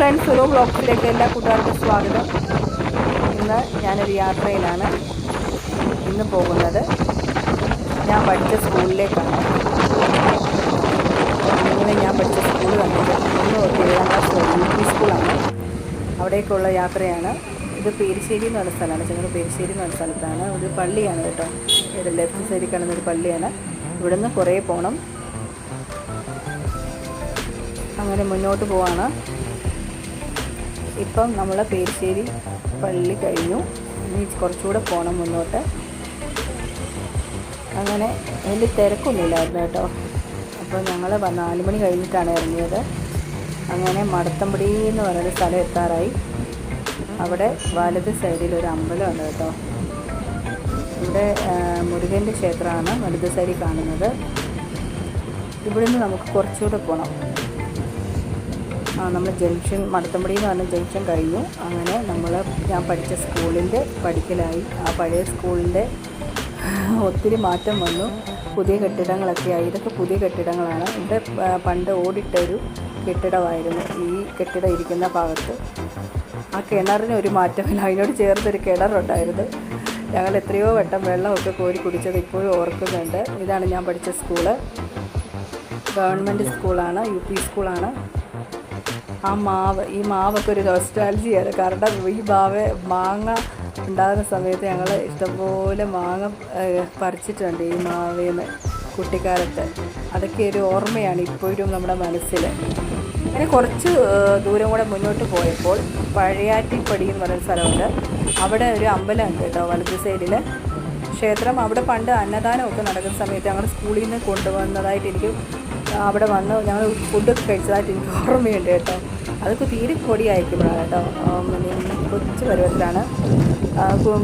Friends ഒരു ബ്ലോക്കിലേക്ക് എല്ലാ കൂട്ടുകാർക്കും സ്വാഗതം. ഇന്ന് ഞാനൊരു യാത്രയിലാണ് ഇന്ന് പോകുന്നത്. ഞാൻ പഠിച്ച സ്കൂളിലേക്കാണ്. ഇങ്ങനെ ഞാൻ പഠിച്ച സ്കൂൾ വന്നത് ഒന്ന് ഏഴാം ക്ലാസ് യു പി സ്കൂളാണ്. അവിടേക്കുള്ള യാത്രയാണ്. ഇത് പേരിശ്ശേരി എന്ന് പറഞ്ഞ സ്ഥലമാണ്. ചെങ്ങന്നൂർ പേരിശ്ശേരി എന്ന് പറഞ്ഞ സ്ഥലത്താണ്. ഒരു പള്ളിയാണ് കേട്ടോ. ഇവിടെ ലെഫ്റ്റ് സൈഡിൽ കാണുന്നൊരു പള്ളിയാണ്. ഇവിടുന്ന് കുറേ പോകണം അങ്ങനെ മുന്നോട്ട് പോവാണ്. ഇപ്പം നമ്മൾ പേരിശ്ശേരി പള്ളി കഴിഞ്ഞു. ഇനി കുറച്ചുകൂടെ പോകണം മുന്നോട്ട്. അങ്ങനെ വലിയ തിരക്കൊന്നുമില്ലായിരുന്നു കേട്ടോ. അപ്പോൾ ഞങ്ങൾ നാല് മണി കഴിഞ്ഞിട്ടാണ് ഇറങ്ങിയത്. അങ്ങനെ മടത്തമ്പടി എന്ന് പറയുന്ന സ്ഥലം എത്താറായി. അവിടെ വലത് സൈഡിൽ ഒരു അമ്പലമുണ്ട് കേട്ടോ. ഇവിടെ മുരുകന്റെ ക്ഷേത്രമാണ് വലത് സൈഡിൽ കാണുന്നത്. ഇവിടുന്ന് നമുക്ക് കുറച്ചുകൂടെ പോകണം നമ്മൾ ജംഗ്ഷൻ മടത്തമ്പടി എന്ന് പറഞ്ഞ ജംഗ്ഷൻ കഴിഞ്ഞു. അങ്ങനെ നമ്മൾ ഞാൻ പഠിച്ച സ്കൂളിന്റെ പഠിക്കലായി. ആ പഴയ സ്കൂളിന്റെ ഒത്തിരി മാറ്റം വന്നു. പുതിയ കെട്ടിടങ്ങളൊക്കെ ആയി. ഇതൊക്കെ പുതിയ കെട്ടിടങ്ങളാണ്. ഇവിടെ പണ്ട് ഓടിട്ടൊരു കെട്ടിടമായിരുന്നു. ഈ കെട്ടിടം ഇരിക്കുന്ന ഭാഗത്ത്. ആ കിണറിന് ഒരു മാറ്റമില്ല. അതിനോട് ചേർത്തൊരു കിണറുണ്ടായിരുന്നു. ഞങ്ങൾ എത്രയോ വട്ടം വെള്ളമൊക്കെ കോരി കുടിച്ചത് ഇപ്പോഴും ഓർക്കുന്നുണ്ട്. ഇതാണ് ഞാൻ പഠിച്ച സ്കൂൾ. ഗവൺമെന്റ് സ്കൂളാണ് യു പി സ്കൂളാണ്. ആ മാവ് ഈ മാവൊക്കെ ഒരു നൊസ്റ്റാലജിയാണ് കാരണം ഈ മാവ് മാങ്ങ ഉണ്ടാകുന്ന സമയത്ത് ഞങ്ങൾ ഇഷ്ടംപോലെ മാങ്ങ പറിച്ചിട്ടുണ്ട് ഈ മാവേന്ന് കുട്ടിക്കാലത്ത്. അതൊക്കെ ഒരു ഓർമ്മയാണ് ഇപ്പോഴും നമ്മുടെ മനസ്സിൽ അങ്ങനെ കുറച്ച് ദൂരം കൂടെ മുന്നോട്ട് പോയപ്പോൾ പഴയാറ്റിപ്പടി എന്ന് പറയുന്ന സ്ഥലമുണ്ട്. അവിടെ ഒരു അമ്പലമുണ്ട് കേട്ടോ വലത് സൈഡിൽ ക്ഷേത്രം. അവിടെ പണ്ട് അന്നദാനമൊക്കെ നടക്കുന്ന സമയത്ത് ഞങ്ങൾ സ്കൂളിൽ നിന്ന് കൊണ്ടുവന്നതായിട്ട് എനിക്ക് അവിടെ വന്ന് ഞങ്ങൾ ഫുഡൊക്കെ കഴിച്ചതായിട്ട് എനിക്ക് ഓർമ്മയുണ്ട് കേട്ടോ. അതൊക്കെ തീരെ പൊടിയായിരിക്കുമ്പോഴാണ് കേട്ടോ. കൊച്ചു പരുവത്തിലാണ്.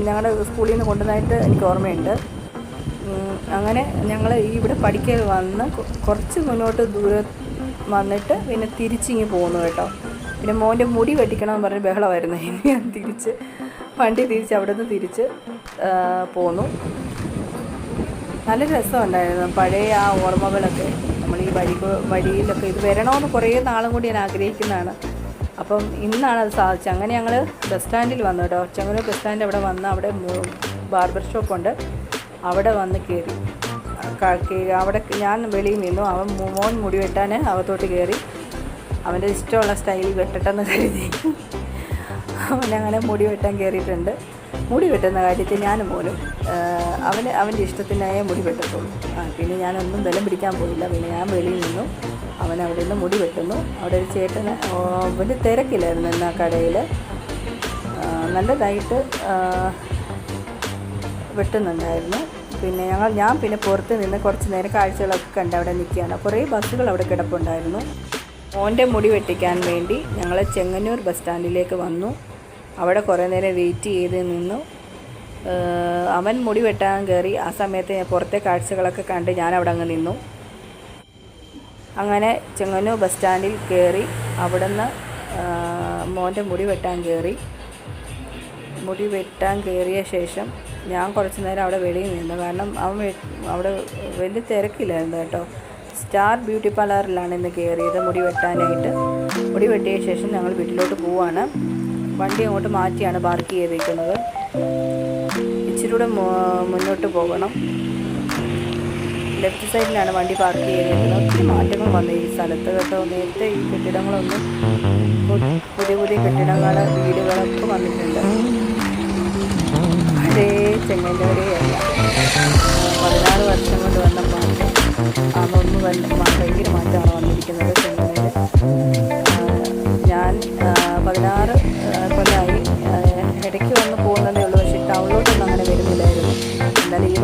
ഞങ്ങളുടെ സ്കൂളിൽ നിന്ന് കൊണ്ടുവന്നതായിട്ട് എനിക്ക് ഓർമ്മയുണ്ട്. അങ്ങനെ ഞങ്ങൾ ഇവിടെ പഠിക്കൽ വന്ന് കുറച്ച് മുന്നോട്ട് ദൂരം വന്നിട്ട് പിന്നെ തിരിച്ചിങ്ങ് പോകുന്നു കേട്ടോ. പിന്നെ മോന്റെ മുടി വെട്ടിക്കണമെന്ന് പറഞ്ഞ് ബഹളമായിരുന്നു. ഇനി ഞാൻ തിരിച്ച് വണ്ടി തിരിച്ച് അവിടെ നിന്ന് തിരിച്ച് പോന്നു. നല്ല രസമുണ്ടായിരുന്നു. പഴയ ആ ഓർമ്മകളൊക്കെ. ഈ വഴി വഴിയിലൊക്കെ ഇത് വരണമെന്ന് കുറേ നാളും കൂടി ഞാൻ ആഗ്രഹിക്കുന്നതാണ്. അപ്പം ഇന്നാണ് അത് സാധിച്ചത്. അങ്ങനെ ഞങ്ങൾ ബസ് സ്റ്റാൻഡിൽ വന്നു കേട്ടോ. ചെങ്ങന്നൂർ ബസ് സ്റ്റാൻഡ് അവിടെ വന്ന് അവിടെ ബാർബർ ഷോപ്പ് ഉണ്ട് അവിടെ വന്ന് കയറി. അവിടെ ഞാൻ വെളിയിൽ നിന്നു. അവൻ മോൻ മുടി വെട്ടാൻ അകത്തോട്ട് കയറി. അവന്റെ ഇഷ്ടമുള്ള സ്റ്റൈലിൽ വെട്ടട്ടെന്ന് കരുതി. അവനങ്ങനെ മുടി വെട്ടാൻ കയറിയിട്ടുണ്ട്. മുടി വെട്ടുന്ന കാര്യത്തിൽ ഞാൻ പോലും അവന് അവന്റെ ഇഷ്ടത്തിനായേ മുടി വെട്ടത്തുള്ളൂ. പിന്നെ ഞാനൊന്നും ബലം പിടിക്കാൻ പോയില്ല. പിന്നെ ഞാൻ വെളിയിൽ നിന്നു. അവൻ അവിടെ നിന്ന് മുടി വെട്ടുന്നു. അവിടെ ഒരു ചേട്ടന് വലിയ തിരക്കില്ലായിരുന്നു ഇന്ന് ആ കടയിൽ നല്ലതായിട്ട് വെട്ടുന്നുണ്ടായിരുന്നു. പിന്നെ ഞങ്ങൾ ഞാൻ പിന്നെ പുറത്ത് നിന്ന് കുറച്ച് നേരം കാഴ്ചകളൊക്കെ കണ്ട് അവിടെ നിൽക്കുകയാണ്. കുറേ ബസ്സുകൾ അവിടെ കിടപ്പുണ്ടായിരുന്നു. മോന്റെ മുടി വെട്ടിക്കാൻ വേണ്ടി ഞങ്ങൾ ചെങ്ങന്നൂർ ബസ് സ്റ്റാൻഡിലേക്ക് വന്നു. അവിടെ കുറേ നേരം വെയിറ്റ് ചെയ്ത് നിന്നു. അവൻ മുടി വെട്ടാൻ കയറി ആ സമയത്ത് പുറത്തെ കാഴ്ചകളൊക്കെ കണ്ട് ഞാൻ അവിടെ അങ്ങ് നിന്നു. അങ്ങനെ ചെങ്ങന്നൂർ ബസ് സ്റ്റാൻഡിൽ കയറി അവിടുന്ന് മോന്റെ മുടി വെട്ടാൻ കയറി മുടി വെട്ടാൻ കയറിയ ശേഷം ഞാൻ കുറച്ച് നേരം അവിടെ വെളിയിൽ നിന്നു. കാരണം അവൻ അവിടെ വലിയ തിരക്കില്ലായിരുന്നു കേട്ടോ. സ്റ്റാർ ബ്യൂട്ടി പാർലറിലാണ് ഇന്ന് കയറിയത് മുടി വെട്ടാനായിട്ട്. മുടി വെട്ടിയ ശേഷം ഞങ്ങൾ വീട്ടിലോട്ട് പോവാണ്. വണ്ടി അങ്ങോട്ട് മാറ്റിയാണ് പാർക്ക് ചെയ്തിരിക്കുന്നത് ഇച്ചിരി കൂടെ മു- മുന്നോട്ട് പോകണം. ലെഫ്റ്റ് സൈഡിലാണ് വണ്ടി പാർക്ക് ചെയ്തിരിക്കുന്നത് ഒത്തിരി മാറ്റങ്ങൾ വന്നു ഈ സ്ഥലത്ത്. കേട്ടോ നേരത്തെ ഈ കെട്ടിടങ്ങളൊന്നും പുതിയ പുതിയ കെട്ടിടങ്ങൾ വീടുകളൊക്കെ വന്നിട്ടുണ്ട്. അതേ ചെങ്ങന്നൂരെയല്ല പതിനാറ് വർഷം കൊണ്ട് വന്ന മാറ്റം അതൊന്നും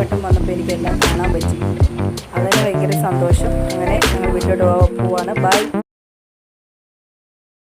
വട്ടം വന്നപ്പോൾ എനിക്കെല്ലാം കാണാൻ പറ്റി. അതിന് ഭയങ്കര സന്തോഷം. അങ്ങനെ ഞങ്ങൾ വീട്ടിലോട്ട് പോവാണ്. ബൈ.